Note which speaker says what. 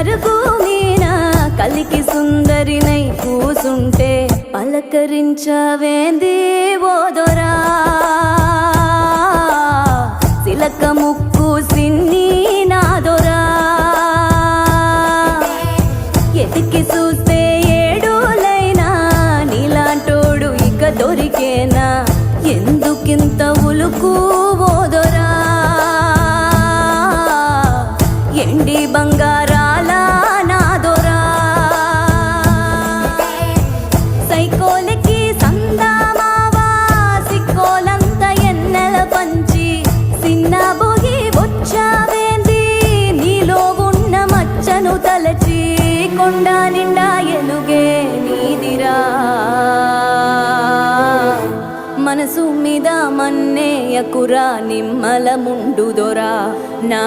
Speaker 1: అరకు మీనా కలికి సుందరినై కూసుంటే పలకరించవేంది ఓదొరా సిలక ముక్కు సిన్ని నాదొరా ఎతికి చూస్తే ఏడోలైనా నీలాంటోడు ఇక దొరికేనా? ఎందుకింత ఉలుకు బొగి వచ్చావేంది నీలో ఉన్న మచ్చను తలచి కొండ నిండా ఎలుగే నీదిరా. మనసు మీద మన్నేయకురా నిమ్మల ముండు దొరా. నా